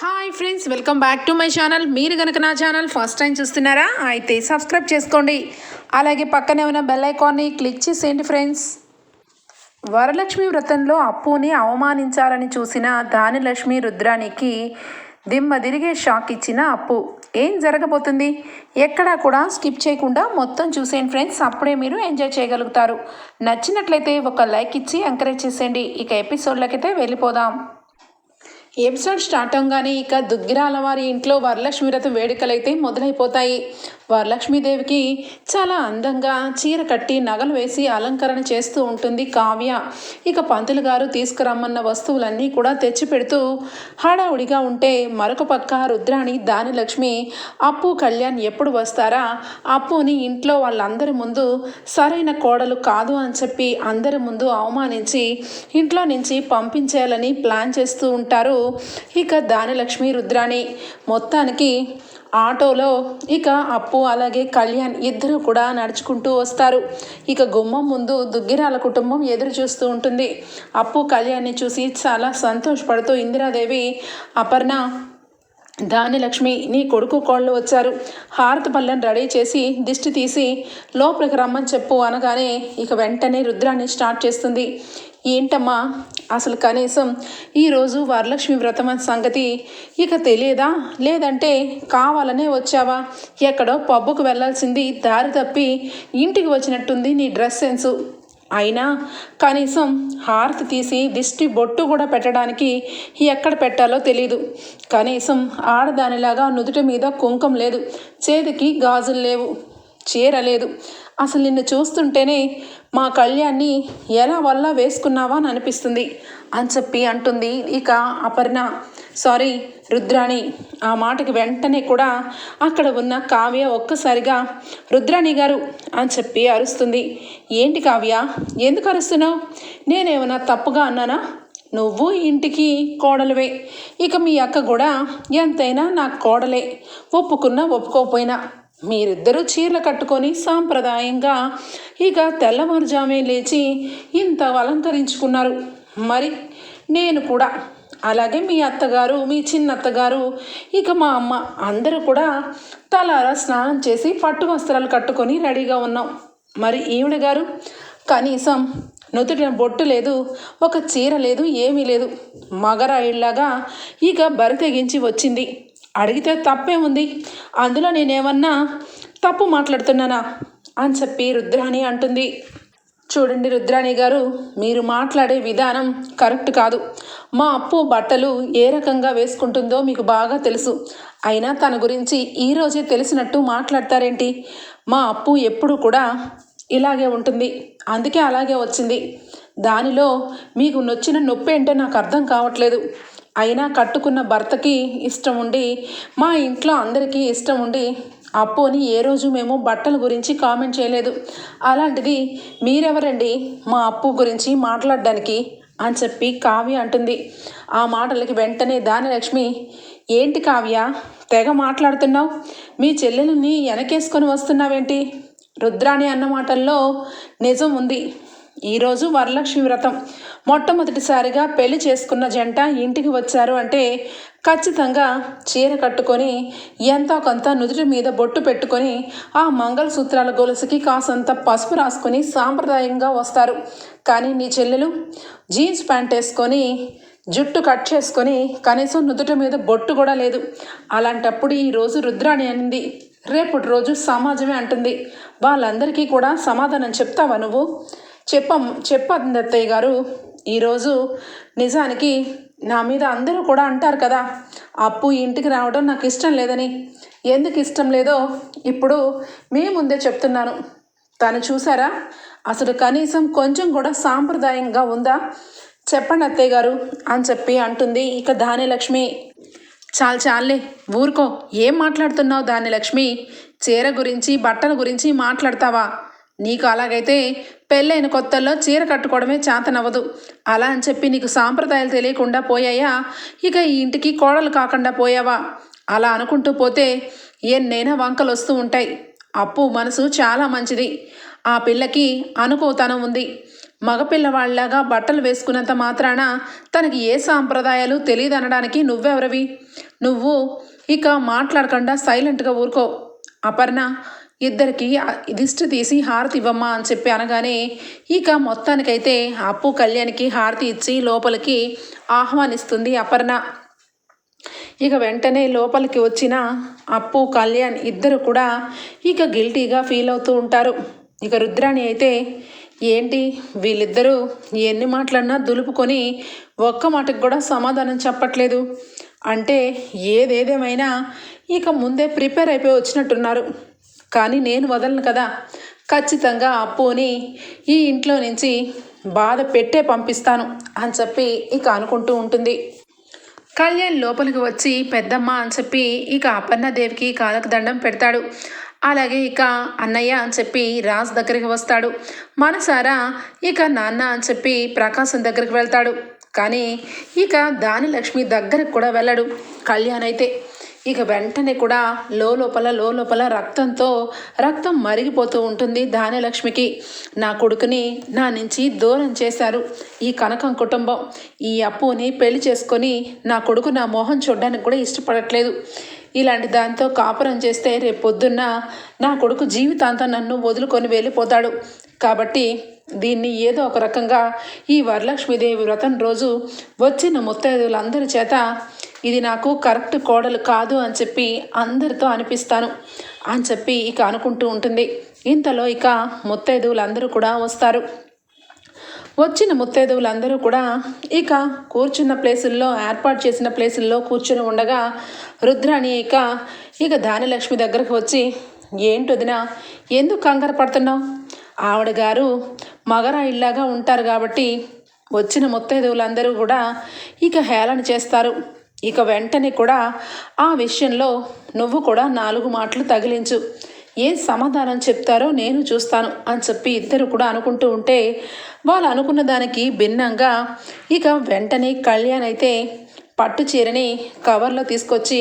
Hi friends welcome back to my channel మీరు కనుక నా ఛానల్ ఫస్ట్ టైం చూస్తున్నారా అయితే సబ్స్క్రైబ్ చేసుకోండి. అలాగే పక్కనే ఉన్న బెల్ ఐకాన్ని క్లిక్ చేసేయండి ఫ్రెండ్స్ వరలక్ష్మి వ్రతంలో అప్పుని అవమానించాలని చూసిన దానిలక్ష్మి రుద్రానికి దిమ్మ తిరిగే షాక్ ఇచ్చిన అప్పు. ఏం జరగబోతుంది? ఎక్కడా కూడా స్కిప్ చేయకుండా మొత్తం చూసేయండి ఫ్రెండ్స్ అప్పుడే మీరు ఎంజాయ్ చేయగలుగుతారు. నచ్చినట్లయితే ఒక లైక్ ఇచ్చి ఎంకరేజ్ చేసేయండి. ఇక ఎపిసోడ్లకైతే వెళ్ళిపోదాం. ఎపిసోడ్ స్టార్ట్ అవగానే ఇక దుగ్గిరాల వారి ఇంట్లో వరలక్ష్మి వ్రతం వేడుకలైతే మొదలైపోతాయి. వరలక్ష్మీదేవికి చాలా అందంగా చీర కట్టి నగలు వేసి అలంకరణ చేస్తూ ఉంటుంది కావ్య. ఇక పంతులు గారు తీసుకురమ్మన్న వస్తువులన్నీ కూడా తెచ్చి పెడుతూ హడావుడిగా ఉంటే మరొక పక్క రుద్రాణి దానిలక్ష్మి అప్పు కళ్యాణ్ ఎప్పుడు వస్తారా? అప్పుని ఇంట్లో వాళ్ళందరి ముందు సరైన కోడలు కాదు అని చెప్పి అందరి ముందు అవమానించి ఇంట్లో నుంచి పంపించేయాలని ప్లాన్ చేస్తూ ఉంటారు ఇక దానిలక్ష్మి రుద్రాణి. మొత్తానికి ఆటోలో ఇక అప్పు అలాగే కళ్యాణ్ ఇద్దరు కూడా నడుచుకుంటూ వస్తారు. ఇక గుమ్మం ముందు దుగ్గిరాల కుటుంబం ఎదురు చూస్తూ ఉంటుంది. అప్పు కళ్యాణ్ని చూసి చాలా సంతోషపడుతూ ఇందిరాదేవి అపర్ణ దానిలక్ష్మి నీ కొడుకు కోళ్ళు వచ్చారు. హారతి పళ్ళని రెడీ చేసి దిష్టి తీసి లోపలికి రమ్మని చెప్పు అనగానే ఇక వెంటనే రుద్రాన్ని స్టార్ట్ చేస్తుంది. ఏంటమ్మా? అసలు కనీసం ఈరోజు వరలక్ష్మి వ్రతం అనే సంగతి ఇక తెలియదా? లేదంటే కావాలనే వచ్చావా? ఎక్కడో పబ్బుకు వెళ్ళాల్సింది దారి తప్పి ఇంటికి వచ్చినట్టుంది నీ డ్రెస్ సెన్సు. అయినా కనీసం హారతి తీసి దిష్టి బొట్టు కూడా పెట్టడానికి ఎక్కడ పెట్టాలో తెలియదు కనీసం ఆడదానిలాగా నుదుటి మీద కుంకం లేదు. చేతికి గాజులు లేవు. చీర లేదు. అసలు నిన్ను చూస్తుంటేనే మా కళ్యాణ్ని ఎలా వల్ల వేసుకున్నావా అని అనిపిస్తుంది. అని చెప్పి అంటుంది. ఇక అపర్ణ సారీ రుద్రాణి ఆ మాటకి వెంటనే కూడా అక్కడ ఉన్న కావ్య ఒక్కసారిగా రుద్రాణి గారు అని చెప్పి అరుస్తుంది. ఏంటి కావ్య ఎందుకు అరుస్తున్నావు? నేనేమన్నా తప్పుగా అన్నానా? నువ్వు ఇంటికి కోడలువే. ఇక మీ అక్క కూడా ఎంతైనా నాకు కోడలే. ఒప్పుకున్నా ఒప్పుకోకపోయినా. మీరిద్దరూ చీరలు కట్టుకొని సాంప్రదాయంగా ఇక తెల్లవారుజామే లేచి ఇంత అలంకరించుకున్నారు. మరి నేను కూడా. అలాగే మీ అత్తగారు మీ చిన్న అత్తగారు ఇక మా అమ్మ అందరూ కూడా తలారా స్నానం చేసి పట్టు వస్త్రాలు కట్టుకొని రెడీగా ఉన్నాం. మరి ఈవిడ గారు? కనీసం నుదుటిన బొట్టు లేదు ఒక చీర లేదు ఏమీ లేదు. మగరాయిల్లాగా ఇక బరి తెగించి వచ్చింది. అడిగితే తప్పే ఉంది. అందులో నేనేమన్నా తప్పు మాట్లాడుతున్నానా? అని చెప్పి రుద్రాణి అంటుంది. చూడండి రుద్రాణి గారు మీరు మాట్లాడే విధానం కరెక్ట్ కాదు. మా అప్పు బట్టలు ఏ రకంగా వేసుకుంటుందో మీకు బాగా తెలుసు. అయినా తన గురించి ఈరోజే తెలిసినట్టు మాట్లాడతారేంటి? మా అప్పు ఎప్పుడు కూడా ఇలాగే ఉంటుంది. అందుకే అలాగే వచ్చింది. దానిలో మీకు నొచ్చిన నొప్పి ఏంటో నాకు అర్థం కావట్లేదు. అయినా కట్టుకున్న భర్తకి ఇష్టం ఉండి మా ఇంట్లో అందరికీ ఇష్టం ఉండి అప్పుని ఏ రోజు మేము బట్టల గురించి కామెంట్ చేయలేదు. అలాంటిది మీరెవరండి మా అప్పు గురించి మాట్లాడడానికి? అని చెప్పి కావ్య అంటుంది. ఆ మాటలకి వెంటనే దానిలక్ష్మి ఏంటి కావ్య తెగ మాట్లాడుతున్నావు? మీ చెల్లెలని వెనకేసుకొని వస్తున్నావేంటి? రుద్రాణి అన్న మాటల్లో నిజం ఉంది. ఈరోజు వరలక్ష్మి వ్రతం. మొట్టమొదటిసారిగా పెళ్ళి చేసుకున్న జంట ఇంటికి వచ్చారు అంటే ఖచ్చితంగా చీర కట్టుకొని ఎంతో కొంత నుదుటి మీద బొట్టు పెట్టుకొని ఆ మంగళసూత్రాల గొలుసుకి కాసంత పసుపు రాసుకొని సాంప్రదాయంగా వస్తారు. కానీ నీ చెల్లెలు జీన్స్ ప్యాంట్ వేసుకొని జుట్టు కట్ చేసుకొని కనీసం నుదుటి మీద బొట్టు కూడా లేదు. అలాంటప్పుడు ఈరోజు రుద్రాణి అనింది. రేపటి రోజు సమాజమే అంటుంది. వాళ్ళందరికీ కూడా సమాధానం చెప్తావా నువ్వు? చెప్పం చెప్పండి అత్తయ్య గారు ఈరోజు నిజానికి నా మీద అందరూ కూడా అంటారు కదా అప్పు ఇంటికి రావడం నాకు ఇష్టం లేదని. ఎందుకు ఇష్టం లేదో ఇప్పుడు మీ ముందే చెప్తున్నాను. తను చూసారా? అసలు కనీసం కొంచెం కూడా సాంప్రదాయంగా ఉందా? చెప్పండి అత్తయ్య గారు అని చెప్పి అంటుంది ఇక ధాన్యలక్ష్మి. చాలు చాలే ఊరుకో ఏం మాట్లాడుతున్నావు ధాన్యలక్ష్మి? చీర గురించి బట్టల గురించి మాట్లాడతావా? నీకు అలాగైతే పెళ్ళైన కొత్తల్లో చీర కట్టుకోవడమే చేతనవ్వదు. అలా అని చెప్పి నీకు సాంప్రదాయాలు తెలియకుండా పోయాయా? ఇక ఈ ఇంటికి కోడలు కాకుండా పోయావా? అలా అనుకుంటూ పోతే ఎన్నైనా వంకలు వస్తూ ఉంటాయి. అప్పు మనసు చాలా మంచిది. ఆ పిల్లకి అనుకోతనం ఉంది. మగపిల్లవాళ్ళలాగా బట్టలు వేసుకున్నంత మాత్రాన తనకి ఏ సాంప్రదాయాలు తెలియదనడానికి నువ్వెవరవి? నువ్వు ఇక మాట్లాడకుండా సైలెంట్గా ఊరుకో. అపర్ణ ఇద్దరికి దిష్టి తీసి హారతి ఇవ్వమ్మా అని చెప్పి అనగానే ఇక మొత్తానికైతే అప్పు కళ్యాణ్కి హారతి ఇచ్చి లోపలికి ఆహ్వానిస్తుంది అపర్ణ. ఇక వెంటనే లోపలికి వచ్చిన అప్పు కళ్యాణ్ ఇద్దరు కూడా ఇక గిల్టీగా ఫీల్ అవుతూ ఉంటారు. ఇక రుద్రాణి అయితే ఏంటి? వీళ్ళిద్దరూ ఎన్ని మాటలన్నా దులుపుకొని ఒక్క మాటకు కూడా సమాధానం చెప్పట్లేదు. అంటే ఏదేదేమైనా ఇక ముందే ప్రిపేర్ అయిపోయి వచ్చినట్టున్నారు. కానీ నేను వదలను కదా. ఖచ్చితంగా అప్పుని ఈ ఇంట్లో నుంచి బాధ పెట్టే పంపిస్తాను అని చెప్పి ఇక అనుకుంటూ ఉంటుంది. కళ్యాణ్ లోపలికి వచ్చి పెద్దమ్మ అని చెప్పి ఇక అపర్ణదేవికి కాలకు దండం పెడతాడు. అలాగే ఇక అన్నయ్య అని చెప్పి రాజ్ దగ్గరికి వస్తాడు. మనసారా ఇక నాన్న అని చెప్పి ప్రకాశం దగ్గరికి వెళ్తాడు. కానీ ఇక దానిలక్ష్మి దగ్గరకు కూడా వెళ్ళడు. కళ్యాణ్ అయితే ఇక వెంటనే కూడా లోపల లోపల రక్తంతో రక్తం మరిగిపోతూ ఉంటుంది ధాన్యలక్ష్మికి నా కొడుకుని నా నుంచి దూరం చేశారు ఈ కనకం కుటుంబం. ఈ అప్పుని పెళ్ళి చేసుకొని నా కొడుకు నా మోహం చూడడానికి కూడా ఇష్టపడట్లేదు. ఇలాంటి దాంతో కాపురం చేస్తే రేపు పొద్దున్న నా కొడుకు జీవితాంతం నన్ను వదులుకొని వెళ్ళిపోతాడు. కాబట్టి దీన్ని ఏదో ఒక రకంగా ఈ వరలక్ష్మీదేవి వ్రతం రోజు వచ్చిన ముత్తైదువులందరి చేత ఇది నాకు కరెక్ట్ కోడలు కాదు అని చెప్పి అందరితో అనిపిస్తాను అని చెప్పి ఇక అనుకుంటూ ఉంటుంది. ఇంతలో ఇక ముత్తైదువులందరూ కూడా వస్తారు. వచ్చిన ముత్తైదువులందరూ కూడా ఇక కూర్చున్న ప్లేసుల్లో ఏర్పాటు చేసిన ప్లేసుల్లో కూర్చుని ఉండగా రుద్రాణి ఇక ఇక దానిలక్ష్మి దగ్గరకు వచ్చి ఏంటి వదిన ఎందుకు కంగారు పడుతున్నావు? ఆవిడ గారు మగరాయిల్లాగా ఉంటారు కాబట్టి వచ్చిన ముత్తైదువులందరూ కూడా ఇక హేళన చేస్తారు. ఇక వెంటనే కూడా ఆ విషయంలో నువ్వు కూడా నాలుగు మాటలు తగిలించు. ఏ సమాధానం చెప్తారో నేను చూస్తాను అని చెప్పి ఇద్దరు కూడా అనుకుంటూ ఉంటే వాళ్ళు అనుకున్న దానికి భిన్నంగా ఇక వెంటనే కళ్యాణ్ అయితే పట్టు చీరని కవర్లో తీసుకొచ్చి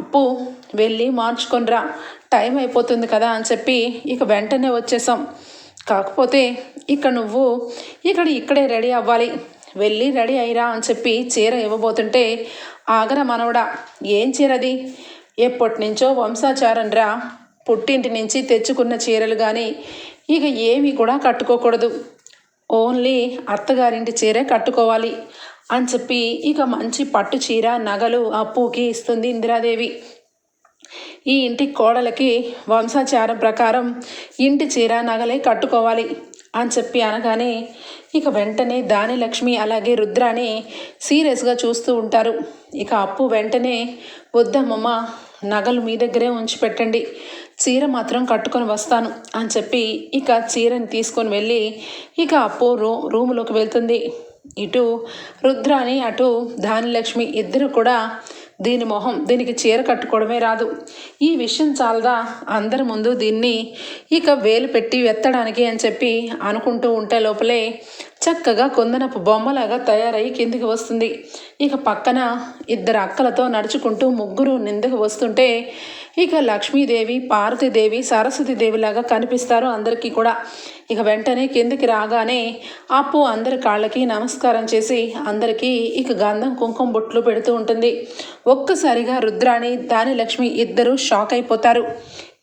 అప్పు వెళ్ళి మార్చుకొనిరా. టైం అయిపోతుంది కదా అని చెప్పి ఇక వెంటనే వచ్చేసాం కాకపోతే ఇక నువ్వు ఇక్కడ ఇక్కడే రెడీ అవ్వాలి. వెళ్ళి రెడీ అయిరా అని చెప్పి చీర ఇవ్వబోతుంటే ఆగర మనవడా ఏం చీరది? ఎప్పటి నుంచో వంశాచారం రా. పుట్టింటి నుంచి తెచ్చుకున్న చీరలు కానీ ఇక ఏమీ కూడా కట్టుకోకూడదు. ఓన్లీ అత్తగారింటి చీరే కట్టుకోవాలి అని చెప్పి ఇక మంచి పట్టు చీర నగలు అప్పుకి ఇస్తుంది ఇందిరాదేవి. ఈ ఇంటి కోడలకి వంశాచారం ప్రకారం ఇంటి చీర నగలే కట్టుకోవాలి అని చెప్పి అనగానే ఇక వెంటనే దానిలక్ష్మి అలాగే రుద్రాని సీరియస్గా చూస్తూ ఉంటారు. ఇక అప్పు వెంటనే వద్దమ్మమ్మ నగలు మీ దగ్గరే ఉంచి పెట్టండి. చీర మాత్రం కట్టుకొని వస్తాను అని చెప్పి ఇక చీరని తీసుకొని వెళ్ళి ఇక అప్పు రూ రూములోకి వెళ్తుంది. ఇటు రుద్రాని అటు ధానిలక్ష్మి ఇద్దరు కూడా దీని మొహం దీనికి చీర కట్టుకోవడమే రాదు. ఈ విషయం చాలదా? అందరి ముందు దీన్ని ఇక వేలు పెట్టి వెత్తడానికి అని చెప్పి అనుకుంటూ ఉంటే లోపలే చక్కగా కొందనపు బొమ్మలాగా తయారయ్యి కిందికి వస్తుంది. ఇక పక్కన ఇద్దరు అక్కలతో నడుచుకుంటూ ముగ్గురు నిందకు వస్తుంటే ఇక లక్ష్మీదేవి పార్వతీదేవి సరస్వతీదేవిలాగా కనిపిస్తారు అందరికీ కూడా. ఇక వెంటనే కిందికి రాగానే అప్పు అందరి కాళ్ళకి నమస్కారం చేసి అందరికీ ఇక గంధం కుంకుమ బొట్లు పెడుతూ ఉంటుంది. ఒక్కసారిగా రుద్రాణి దాని లక్ష్మి ఇద్దరు షాక్ అయిపోతారు.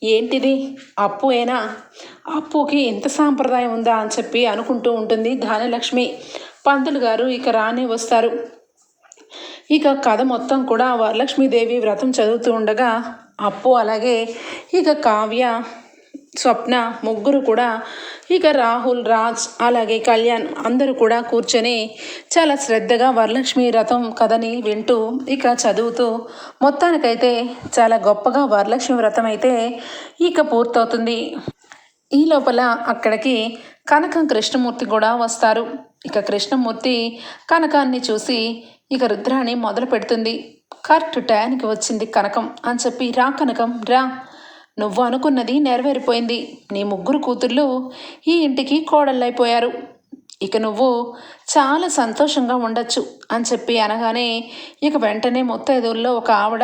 ఏంటిది? అప్పు అయినా అప్పుకి ఇంత సాంప్రదాయం ఉందా అని చెప్పి అనుకుంటూ ఉంటుంది ధాన్యలక్ష్మి. పంతులు గారు ఇక రాని వస్తారు. ఇక కథ మొత్తం కూడా వరలక్ష్మీదేవి వ్రతం చదువుతూ ఉండగా అప్పు అలాగే ఇక కావ్య స్వప్న ముగ్గురు కూడా ఇక రాహుల్ రాజ్ అలాగే కళ్యాణ్ అందరూ కూడా కూర్చొని చాలా శ్రద్ధగా వరలక్ష్మి రథం కథని వింటూ ఇక చదువుతూ మొత్తానికైతే చాలా గొప్పగా వరలక్ష్మి వ్రతం అయితే ఇక పూర్తవుతుంది. ఈ లోపల అక్కడికి కనకం కృష్ణమూర్తి కూడా వస్తారు. ఇక కృష్ణమూర్తి కనకాన్ని చూసి ఇక రుద్రాణి మొదలు పెడుతుంది కరెక్ట్ టయానికి వచ్చింది కనకం. అని చెప్పి రా కనకం రా. నువ్వు అనుకున్నది నెరవేరిపోయింది. నీ ముగ్గురు కూతుర్లు ఈ ఇంటికి కోడళ్ళైపోయారు. ఇక నువ్వు చాలా సంతోషంగా ఉండొచ్చు. అని చెప్పి అనగానే ఇక వెంటనే ముత్తైదుల్లో ఒక ఆవిడ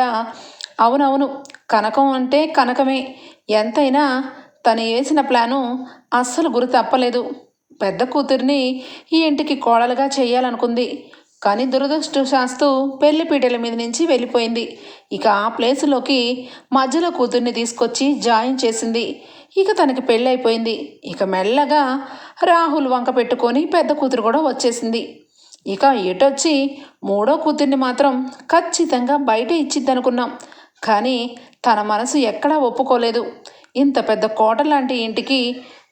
అవునవును కనకం అంటే కనకమే. ఎంతైనా తను వేసిన ప్లాను అస్సలు గురి తప్పలేదు. పెద్ద కూతుర్ని ఈ ఇంటికి కోడలుగా చేయాలనుకుంది. కానీ దురదృష్టశాస్తు పెళ్ళి పీటల మీద నుంచి వెళ్ళిపోయింది. ఇక ఆ ప్లేసులోకి మధ్యలో కూతుర్ని తీసుకొచ్చి జాయిన్ చేసింది. ఇక తనకి పెళ్ళైపోయింది. ఇక మెల్లగా రాహుల్ వంక పెట్టుకొని పెద్ద కూతురు కూడా వచ్చేసింది. ఇక ఎటొచ్చి మూడో కూతుర్ని మాత్రం ఖచ్చితంగా బయట ఇచ్చిద్దనుకున్నాం. కానీ తన మనసు ఎక్కడా ఒప్పుకోలేదు. ఇంత పెద్ద కోట లాంటి ఇంటికి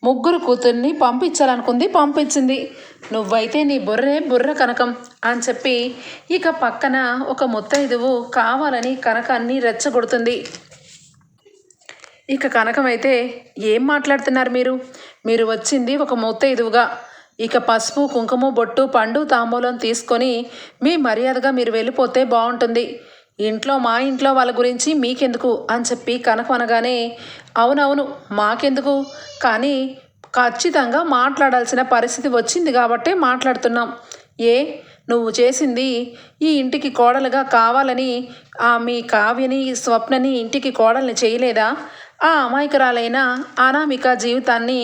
ముగ్గురు కూతుర్ని పంపించాలనుకుంది పంపించింది. నువ్వైతే నీ బుర్రే బుర్ర కనకం అని చెప్పి ఇక పక్కన ఒక ముత్తైదువు కావాలని కనకాన్ని రెచ్చగొడుతుంది. ఇక కనకమైతే ఏం మాట్లాడుతున్నారు మీరు? మీరు వచ్చింది ఒక ముత్తైదువుగా. ఇక పసుపు కుంకుమ బొట్టు పండు తాంబూలం తీసుకొని మీ మర్యాదగా మీరు వెళ్ళిపోతే బాగుంటుంది. ఇంట్లో మా ఇంట్లో వాళ్ళ గురించి మీకెందుకు అని చెప్పి కనకం అనగానే అవునవును మాకెందుకు? కానీ ఖచ్చితంగా మాట్లాడాల్సిన పరిస్థితి వచ్చింది కాబట్టే మాట్లాడుతున్నాం. ఏ నువ్వు చేసింది ఈ ఇంటికి కోడలుగా కావాలని ఆ మీ కావ్యని స్వప్నని ఇంటికి కోడల్ని చేయలేదా? ఆ అమాయకురాలైన అనామిక జీవితాన్ని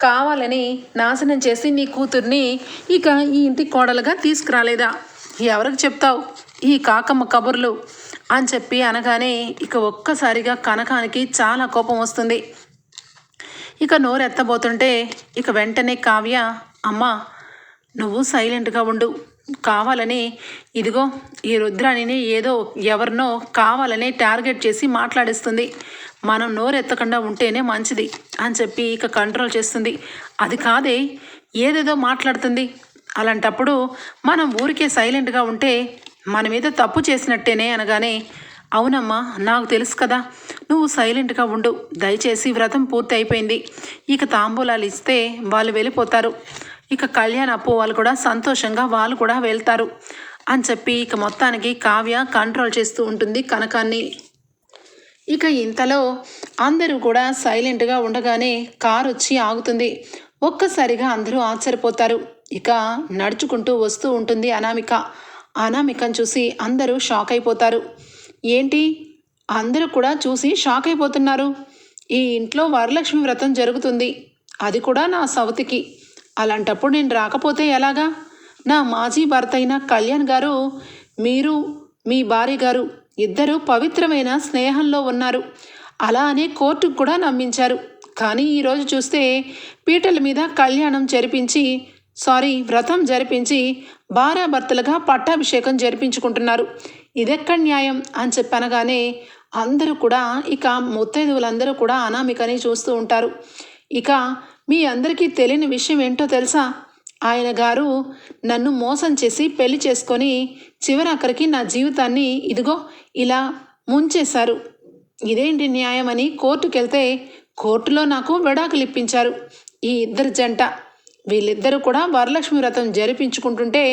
కావాలని నాశనం చేసి నీ కూతుర్ని ఇక ఈ ఇంటికి కోడలుగా తీసుకురాలేదా? ఎవరికి చెప్తావు? ఈ కాకమ్మ కబుర్లు అని చెప్పి అనగానే ఇక ఒక్కసారిగా కనకానికి చాలా కోపం వస్తుంది. ఇక నోరెత్తబోతుంటే ఇక వెంటనే కావ్య అమ్మా నువ్వు సైలెంట్గా ఉండు. కావాలని ఇదిగో ఈ రుద్రాణిని ఏదో ఎవరినో కావాలని టార్గెట్ చేసి మాట్లాడిస్తుంది. మనం నోరెత్తకుండా ఉంటేనే మంచిది అని చెప్పి ఇక కంట్రోల్ చేస్తుంది. అది కాదే ఏదేదో మాట్లాడుతుంది. అలాంటప్పుడు మనం ఊరికే సైలెంట్గా ఉంటే మన మీద తప్పు చేసినట్టేనే అనగానే అవునమ్మా నాకు తెలుసు కదా నువ్వు సైలెంట్గా ఉండు. దయచేసి వ్రతం పూర్తి అయిపోయింది. ఇక తాంబూలాలు ఇస్తే వాళ్ళు వెళ్ళిపోతారు. ఇక కళ్యాణ అప్పు వాళ్ళు కూడా సంతోషంగా వాళ్ళు కూడా వెళ్తారు. అని చెప్పి ఇక మొత్తానికి కావ్య కంట్రోల్ చేస్తూ ఉంటుంది కనకాన్ని. ఇక ఇంతలో అందరూ కూడా సైలెంట్గా ఉండగానే కారు వచ్చి ఆగుతుంది. ఒక్కసారిగా అందరూ ఆశ్చర్యపోతారు. ఇక నడుచుకుంటూ వస్తూ ఉంటుంది అనామిక. అనామికను చూసి అందరూ షాక్ అయిపోతారు. ఏంటి? అందరూ కూడా చూసి షాక్ అయిపోతున్నారు. ఈ ఇంట్లో వరలక్ష్మి వ్రతం జరుగుతుంది. అది కూడా నా సవతికి అలాంటప్పుడు నేను రాకపోతే ఎలాగా? నా మాజీ భర్త అయిన కళ్యాణ్ గారు మీరు మీ భార్య గారు ఇద్దరు పవిత్రమైన స్నేహంలో ఉన్నారు. అలా అని కోర్టుకు కూడా నమ్మించారు. కానీ ఈరోజు చూస్తే పీటల మీద కళ్యాణం జరిపించి సారీ వ్రతం జరిపించి భార్యాభర్తలుగా పట్టాభిషేకం జరిపించుకుంటున్నారు. ఇదెక్కడ న్యాయం? అని చెప్పనగానే అందరూ కూడా ఇక ముత్తైదువులందరూ కూడా అనామికని చూస్తూ ఉంటారు. ఇక మీ అందరికీ తెలియని విషయం ఏంటో తెలుసా? ఆయన గారు నన్ను మోసం చేసి పెళ్ళి చేసుకొని చివరాఖరికి నా జీవితాన్ని ఇదిగో ఇలా ముంచేశారు. ఇదేంటి న్యాయం అని కోర్టుకెళ్తే కోర్టులో నాకు విడాకులు ఇప్పించారు ఈ ఇద్దరు జంట వీళ్ళిద్దరూ కూడా వరలక్ష్మి వ్రతం జరిపించుకుంటుంటే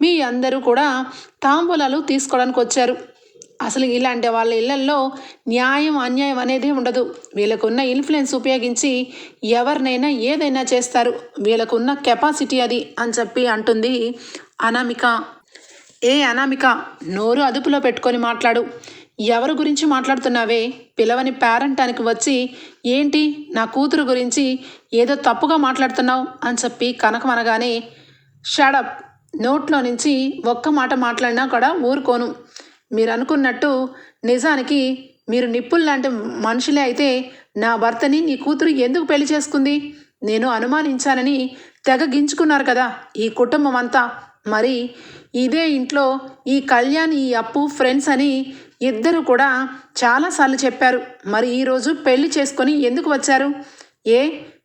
మీ అందరూ కూడా తాంబూలాలు తీసుకోవడానికి వచ్చారు అసలు ఇలాంటి వాళ్ళ ఇళ్ళల్లో న్యాయం అన్యాయం అనేది ఉండదు. వీళ్ళకున్న ఇన్ఫ్లుయెన్స్ ఉపయోగించి ఎవరినైనా ఏదైనా చేస్తారు. వీళ్ళకున్న కెపాసిటీ అది అని చెప్పి అంటుంది అనామిక. ఏ అనామిక నోరు అదుపులో పెట్టుకొని మాట్లాడు. ఎవరి గురించి మాట్లాడుతున్నావే? పిలవని పేరెంటానికి వచ్చి ఏంటి? నా కూతురు గురించి ఏదో తప్పుగా మాట్లాడుతున్నావు? అని చెప్పి కనకం అనగానే షడప్ నోట్లో నుంచి ఒక్క మాట మాట్లాడినా కూడా ఊరుకోను. మీరు అనుకున్నట్టు నిజానికి మీరు నిప్పులు లాంటి మనుషులే అయితే నా భర్తని నీ కూతురు ఎందుకు పెళ్ళి చేసుకుంది? నేను అనుమానించానని తెగ గించుకున్నారు కదా ఈ కుటుంబం అంతా మరి ఇదే ఇంట్లో ఈ కళ్యాణ్ ఈ అప్పు ఫ్రెండ్స్ అని ఇద్దరు కూడా చాలాసార్లు చెప్పారు మరి ఈరోజు పెళ్ళి చేసుకొని ఎందుకు వచ్చారు? ఏ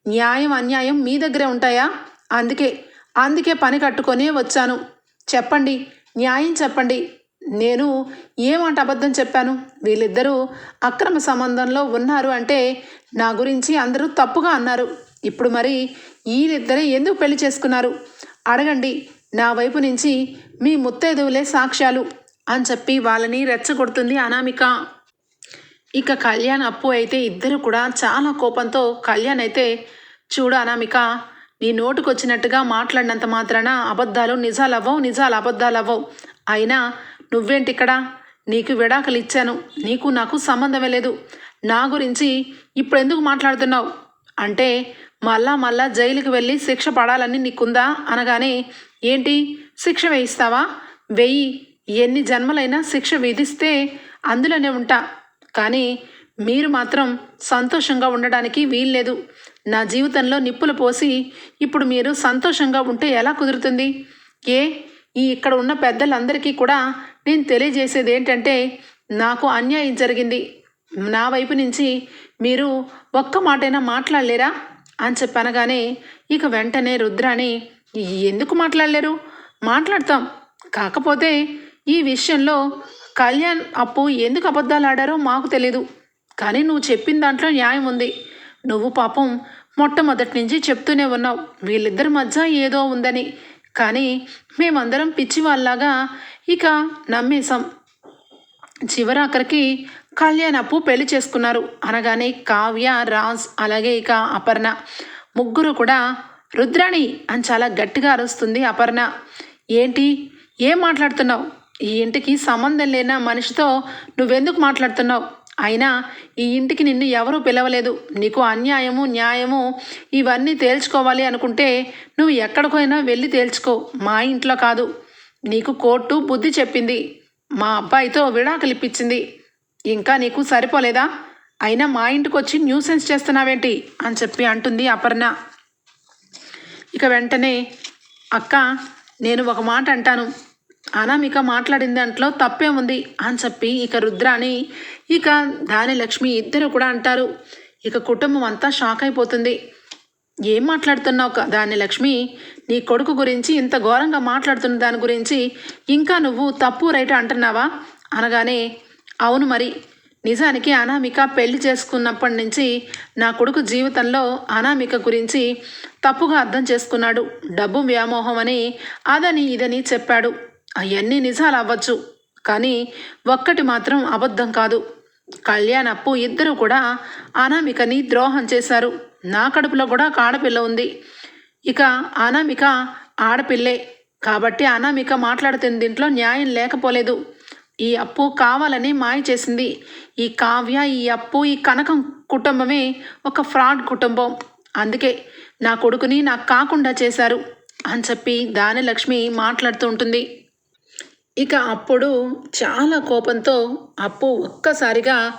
న్యాయం అన్యాయం మీ దగ్గరే ఉంటాయా? అందుకే అందుకే పని కట్టుకొని వచ్చాను. చెప్పండి న్యాయం చెప్పండి. నేను ఏమంట అబద్ధం చెప్పాను? వీళ్ళిద్దరూ అక్రమ సంబంధంలో ఉన్నారు అంటే నా గురించి అందరూ తప్పుగా అన్నారు. ఇప్పుడు మరి వీళ్ళిద్దరే ఎందుకు పెళ్ళి చేసుకున్నారు? అడగండి నా వైపు నుంచి మీ ముత్తైదువులే సాక్ష్యాలు. అని చెప్పి వాళ్ళని రెచ్చగొడుతుంది అనామిక. ఇక కళ్యాణ్ అప్పు అయితే ఇద్దరు కూడా చాలా కోపంతో కళ్యాణ్ అయితే చూడు అనామిక నీ నోటుకొచ్చినట్టుగా మాట్లాడినంత మాత్రాన అబద్ధాలు నిజాలు అవ్వవు నిజాలు అబద్ధాలు అవ్వవు అయినా నువ్వేంటి ఇక్కడ నీకు విడాకులు ఇచ్చాను నీకు నాకు సంబంధమే లేదు. నా గురించి ఇప్పుడు ఎందుకు మాట్లాడుతున్నావు? అంటే మళ్ళా మళ్ళా జైలుకి వెళ్ళి శిక్ష పడాలని నీకుందా? అనగానే ఏంటి? శిక్ష వేయిస్తావా? వెయ్యి ఎన్ని జన్మలైనా శిక్ష విధిస్తే అందులోనే ఉంటా. కానీ మీరు మాత్రం సంతోషంగా ఉండడానికి వీల్లేదు. నా జీవితంలో నిప్పులు పోసి ఇప్పుడు మీరు సంతోషంగా ఉంటే ఎలా కుదురుతుంది? ఏ? ఈ ఇక్కడ ఉన్న పెద్దలందరికీ కూడా నేను తెలియజేసేది ఏంటంటే నాకు అన్యాయం జరిగింది. నా వైపు నుంచి మీరు ఒక్క మాటైనా మాట్లాడలేరా? అని చెప్పనగానే ఇక వెంటనే రుద్రాని ఎందుకు మాట్లాడలేరు? మాట్లాడతాం. కాకపోతే ఈ విషయంలో కళ్యాణ్ అప్పు ఎందుకు అబద్ధాలు ఆడారో మాకు తెలీదు. కానీ నువ్వు చెప్పిన దాంట్లో న్యాయం ఉంది. నువ్వు పాపం మొట్టమొదటి నుంచి చెప్తూనే ఉన్నావు. వీళ్ళిద్దరి మధ్య ఏదో ఉందని. కానీ మేమందరం పిచ్చి వాళ్ళలాగా ఇక నమ్మేశాం. చివరాఖరికి కళ్యాణ్ అప్పు పెళ్ళి చేసుకున్నారు. అనగానే కావ్య రాజ్ అలాగే ఇక అపర్ణ. ముగ్గురు కూడా రుద్రాణి అని చాలా గట్టిగా అరుస్తుంది అపర్ణ. ఏంటి? ఏం మాట్లాడుతున్నావు? ఈ ఇంటికి సంబంధం లేన మనిషితో నువ్వెందుకు మాట్లాడుతున్నావు? అయినా ఈ ఇంటికి నిన్ను ఎవరూ పిలవలేదు. నీకు అన్యాయము న్యాయము ఇవన్నీ తేల్చుకోవాలి అనుకుంటే నువ్వు ఎక్కడికైనా వెళ్ళి తేల్చుకో. మా ఇంట్లో కాదు. నీకు కోర్టు బుద్ధి చెప్పింది. మా అబ్బాయితో విడాకులిప్పించింది. ఇంకా నీకు సరిపోలేదా? అయినా మా ఇంటికి వచ్చి న్యూసెన్స్ చేస్తున్నావేంటి? అని చెప్పి అంటుంది అపర్ణ. ఇక వెంటనే అక్క నేను ఒక మాట అంటాను. అనామిక మాట్లాడిన దాంట్లో తప్పే ఉంది అని చెప్పి ఇక రుద్రాని ఇక దాని లక్ష్మి ఇద్దరు కూడా అంటారు. ఇక కుటుంబం అంతా షాక్ అయిపోతుంది. ఏం మాట్లాడుతున్నావు దాని లక్ష్మి? నీ కొడుకు గురించి ఇంత ఘోరంగా మాట్లాడుతున్న దాని గురించి ఇంకా నువ్వు తప్పు రైట్ అంటున్నావా? అనగానే అవును మరి. నిజానికి అనామిక పెళ్ళి చేసుకున్నప్పటి నుంచి నా కొడుకు జీవితంలో అనామిక గురించి తప్పుగా అర్థం చేసుకున్నాడు. డబ్బు వ్యామోహం అని అదని ఇదని చెప్పాడు. అవన్నీ నిజాలు అవ్వచ్చు. కానీ ఒక్కటి మాత్రం అబద్ధం కాదు. కళ్యాణ్ అప్పు ఇద్దరు కూడా అనామికని ద్రోహం చేశారు. నా కడుపులో కూడా ఒక ఆడపిల్ల ఉంది. ఇక అనామిక ఆడపిల్లే. కాబట్టి అనామిక మాట్లాడుతున్న దీంట్లో న్యాయం లేకపోలేదు. ఈ అప్పు కావాలని మాయ చేసింది. ఈ కావ్య ఈ అప్పు ఈ కనకం కుటుంబమే ఒక ఫ్రాడ్ కుటుంబం. అందుకే నా కొడుకుని నాకు కాకుండా చేశారు అని చెప్పి దానిలక్ష్మి మాట్లాడుతూ ఉంటుంది. ఇక అప్పుడు చాలా కోపంతో అప్పు ఒక్కసారిగా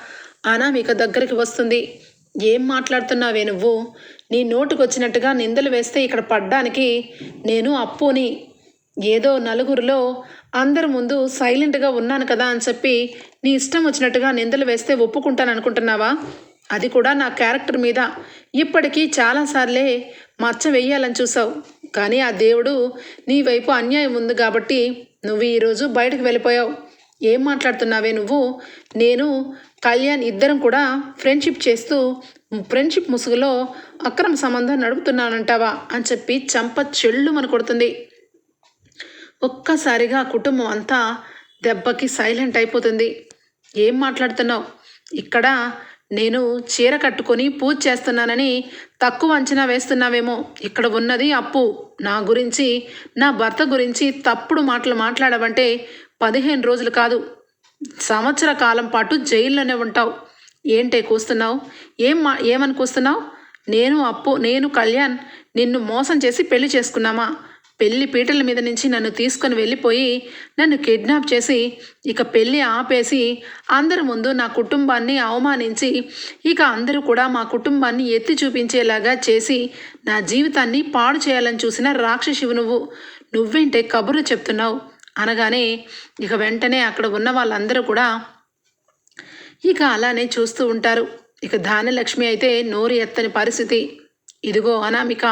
అనామిక దగ్గరికి వస్తుంది. ఏం మాట్లాడుతున్నావే నువ్వు? నీ నోటుకొచ్చినట్టుగా నిందలు వేస్తే ఇక్కడ పడ్డానికి నేను అప్పుని. ఏదో నలుగురిలో అందరి ముందు సైలెంట్గా ఉన్నాను కదా అని చెప్పి నీ ఇష్టం వచ్చినట్టుగా నిందలు వేస్తే ఒప్పుకుంటాను అనుకుంటున్నావా అది కూడా నా క్యారెక్టర్ మీద. ఇప్పటికీ చాలాసార్లే మచ్చ వెయ్యాలని చూసావు. కానీ ఆ దేవుడు నీ వైపు అన్యాయం ఉంది కాబట్టి నువ్వు ఈరోజు బయటకు వెళ్ళిపోయావు. ఏం మాట్లాడుతున్నావే నువ్వు? నేను కళ్యాణ్ ఇద్దరం కూడా ఫ్రెండ్షిప్ చేస్తూ ఫ్రెండ్షిప్ ముసుగులో అక్రమ సంబంధం నడుపుతున్నానంటావా అని చెప్పి చంప చెళ్ళు మన కొడుతుంది. ఒక్కసారిగా కుటుంబం అంతా దెబ్బకి సైలెంట్ అయిపోతుంది. ఏం మాట్లాడుతున్నావు? ఇక్కడ నేను చీర కట్టుకొని పూజ చేస్తున్నానని తక్కువ అంచనా వేస్తున్నావేమో. ఇక్కడ ఉన్నది అప్పు. నా గురించి నా భర్త గురించి తప్పుడు మాటలు మాట్లాడవంటే పదిహేను రోజులు కాదు సంవత్సర కాలం పాటు జైల్లోనే ఉంటావు. ఏంటే కూస్తున్నావు? ఏం మా ఏమని కూస్తున్నావు? నేను అప్పు నేను కళ్యాణ్ నిన్ను మోసం చేసి పెళ్ళి చేసుకున్నామా? పెళ్ళి పీటల మీద నుంచి నన్ను తీసుకొని వెళ్ళిపోయి నన్ను కిడ్నాప్ చేసి ఇక పెళ్ళి ఆపేసి అందరి ముందు నా కుటుంబాన్ని అవమానించి ఇక అందరూ కూడా మా కుటుంబాన్ని ఎత్తి చూపించేలాగా చేసి నా జీవితాన్ని పాడు చేయాలని చూసిన రాక్షసివు నువ్వు. నువ్వేంటే కబురు చెప్తున్నావు? అనగానే ఇక వెంటనే అక్కడ ఉన్న వాళ్ళందరూ కూడా ఇక అలానే చూస్తూ ఉంటారు. ఇక ధాన్యలక్ష్మి అయితే నోరు ఎత్తని పరిస్థితి. ఇదిగో అనామిక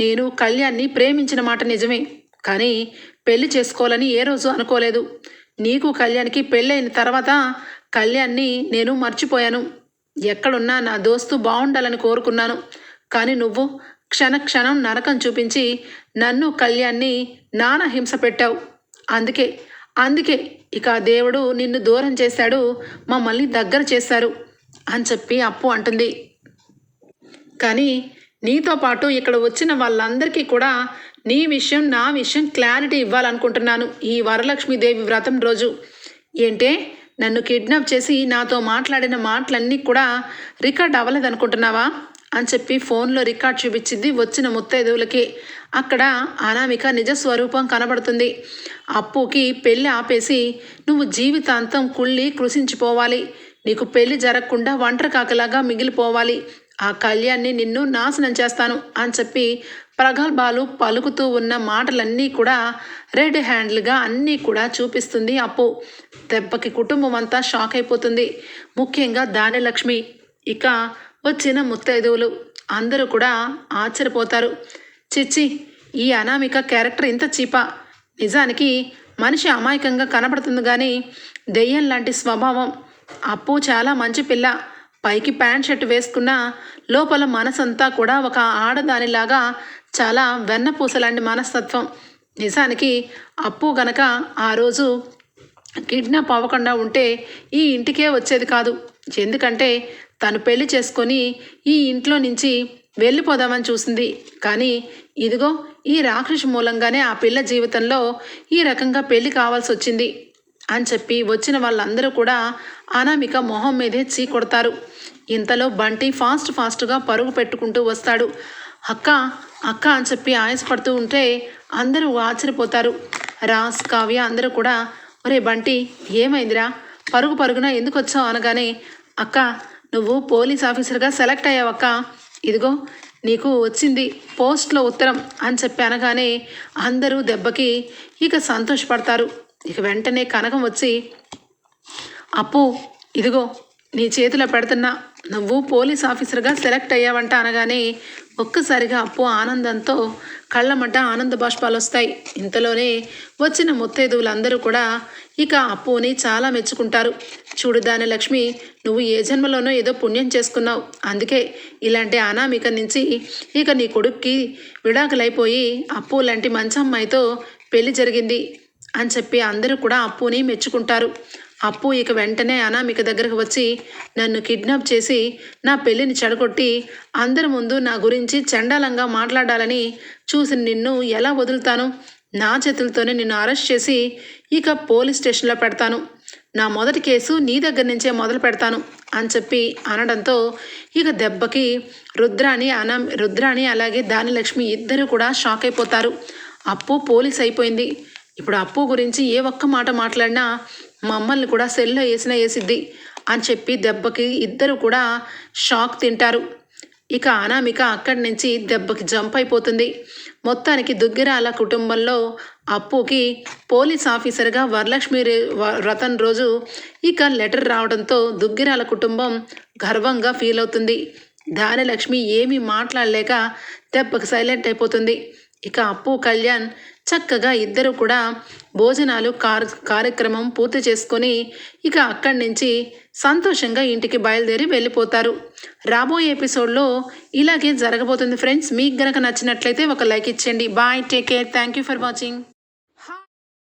నేను కళ్యాణ్ని ప్రేమించిన మాట నిజమే కానీ పెళ్ళి చేసుకోవాలని ఏ రోజు అనుకోలేదు. నీకు కళ్యాణ్కి పెళ్ళైన తర్వాత కళ్యాణ్ని నేను మర్చిపోయాను. ఎక్కడున్నా నా దోస్తు బాగుండాలని కోరుకున్నాను కానీ నువ్వు క్షణ క్షణం నరకం చూపించి నన్ను కళ్యాణ్ని నానా హింస పెట్టావు. అందుకే అందుకే ఇక ఆ దేవుడు నిన్ను దూరం చేశాడు మమ్మల్ని దగ్గర చేశారు అని చెప్పి అప్పు అంటుంది. కానీ నీతో పాటు ఇక్కడ వచ్చిన వాళ్ళందరికీ కూడా నీ విషయం నా విషయం క్లారిటీ ఇవ్వాలనుకుంటున్నాను ఈ వరలక్ష్మీదేవి వ్రతం రోజు. ఏంటే? నన్ను కిడ్నాప్ చేసి నాతో మాట్లాడిన మాటలన్నీ కూడా రికార్డ్ అవ్వలేదనుకుంటున్నావా? అని చెప్పి ఫోన్లో రికార్డ్ చూపించింది వచ్చిన ముత్తైదువులకి. అక్కడ అనామిక నిజ స్వరూపం కనబడుతుంది. అప్పుకి పెళ్ళి ఆపేసి నువ్వు జీవితాంతం కుళ్ళి కృషించిపోవాలి నీకు పెళ్ళి జరగకుండా ఒంటరి కాకలాగా మిగిలిపోవాలి. ఆ కళ్యాణ్ని నిన్ను నాశనం చేస్తాను అని చెప్పి ప్రగల్భాలు పలుకుతూ ఉన్న మాటలన్నీ కూడా రెడ్ హ్యాండ్లుగా అన్నీ కూడా చూపిస్తుంది. అప్పు దెబ్బకి కుటుంబం అంతా షాక్ అయిపోతుంది. ముఖ్యంగా దానిలక్ష్మి ఇక వచ్చిన ముత్తైదువులు అందరూ కూడా ఆశ్చర్యపోతారు. చిచ్చి ఈ అనామిక క్యారెక్టర్ ఇంత చీపా. నిజానికి మనిషి అమాయకంగా కనబడుతుంది కానీ దెయ్యం లాంటి స్వభావం. అప్పు చాలా మంచి పిల్ల. పైకి ప్యాంట్ షర్ట్ వేసుకున్న లోపల మనసంతా కూడా ఒక ఆడదానిలాగా చాలా వెన్నపూసలాంటి మనస్తత్వం. నిజానికి అప్పు గనక ఆ రోజు కిడ్నాప్ అవ్వకుండా ఉంటే ఈ ఇంటికే వచ్చేది కాదు. ఎందుకంటే తను పెళ్ళి చేసుకొని ఈ ఇంట్లో నుంచి వెళ్ళిపోదామని చూసింది. కానీ ఇదిగో ఈ రాక్షసు మూలంగానే ఆ పిల్ల జీవితంలో ఈ రకంగా పెళ్ళి కావాల్సి వచ్చింది అని చెప్పి వచ్చిన వాళ్ళందరూ కూడా అనామిక మొహం మీదే చీ కొడతారు. ఇంతలో బంటి ఫాస్ట్ ఫాస్ట్గా పరుగు పెట్టుకుంటూ వస్తాడు. అక్క అక్క అని చెప్పి ఆయాసపడుతూ ఉంటే అందరూ ఆశ్చర్యపోతారు. రాస్ కావ్య అందరూ కూడా ఒరే బంటి ఏమైందిరా? పరుగు పరుగున ఎందుకు వచ్చావు? అనగానే అక్క నువ్వు పోలీస్ ఆఫీసర్గా సెలెక్ట్ అయ్యావు అక్క ఇదిగో నీకు వచ్చింది పోస్ట్లో ఉత్తరం అని చెప్పి అనగానే అందరూ దెబ్బకి ఇక సంతోషపడతారు. ఇక వెంటనే కనకం వచ్చి అప్పు ఇదిగో నీ చేతిలో పెడుతున్నా నువ్వు పోలీస్ ఆఫీసర్గా సెలెక్ట్ అయ్యావంట అనగానే ఒక్కసారిగా అప్పు ఆనందంతో కళ్ళమట ఆనంద బాష్పాలు వస్తాయి. ఇంతలోనే వచ్చిన ముత్తైదువులందరూ కూడా ఇక అప్పుని చాలా మెచ్చుకుంటారు. చూడు దాని లక్ష్మి నువ్వు ఏ జన్మలోనో ఏదో పుణ్యం చేసుకున్నావు. అందుకే ఇలాంటి అనామిక నుంచి ఇక నీ కొడుక్కి విడాకులైపోయి అప్పు లాంటి మంచి అమ్మాయితో పెళ్ళి జరిగింది. అని చెప్పి అందరూ కూడా అప్పుని మెచ్చుకుంటారు. అప్పు ఇక వెంటనే అనామిక దగ్గరకు వచ్చి నన్ను కిడ్నాప్ చేసి నా పెళ్ళిని చెడగొట్టి అందరి ముందు నా గురించి చండాలంగా మాట్లాడాలని చూసి నిన్ను ఎలా వదులుతాను? నా చేతులతోనే నిన్ను అరెస్ట్ చేసి ఇక పోలీస్ స్టేషన్లో పెడతాను. నా మొదటి కేసు నీ దగ్గర నుంచే మొదలు పెడతాను అని చెప్పి అనడంతో ఇక దెబ్బకి రుద్రాణి అనా రుద్రాణి అలాగే దానిలక్ష్మి ఇద్దరు కూడా షాక్ అయిపోతారు. అప్పు పోలీస్ అయిపోయింది. ఇప్పుడు అప్పు గురించి ఏ ఒక్క మాట మాట్లాడినా మమ్మల్ని కూడా సెల్లో వేసినా వేసిద్ది అని చెప్పి దెబ్బకి ఇద్దరు కూడా షాక్ తింటారు. ఇక అనామిక అక్కడి నుంచి దెబ్బకి జంప్ అయిపోతుంది. మొత్తానికి దుగ్గిరాల కుటుంబంలో అప్పుకి పోలీస్ ఆఫీసర్గా వరలక్ష్మి రతన్ రోజు ఇక లెటర్ రావడంతో దుగ్గిరాల కుటుంబం గర్వంగా ఫీల్ అవుతుంది. దానిలక్ష్మి ఏమీ మాట్లాడలేక దెబ్బకి సైలెంట్ అయిపోతుంది. ఇక అప్పు కళ్యాణ్ చక్కగా ఇద్దరు కూడా భోజనాలు కార్ కార్యక్రమం పూర్తి చేసుకొని ఇక అక్కడి నుంచి సంతోషంగా ఇంటికి బయలుదేరి వెళ్ళిపోతారు. రాబోయే ఎపిసోడ్లో ఇలాగే జరగబోతుంది ఫ్రెండ్స్. మీకు గనక నచ్చినట్లయితే ఒక లైక్ ఇచ్చేయండి. Bye take care. Thank you for watching.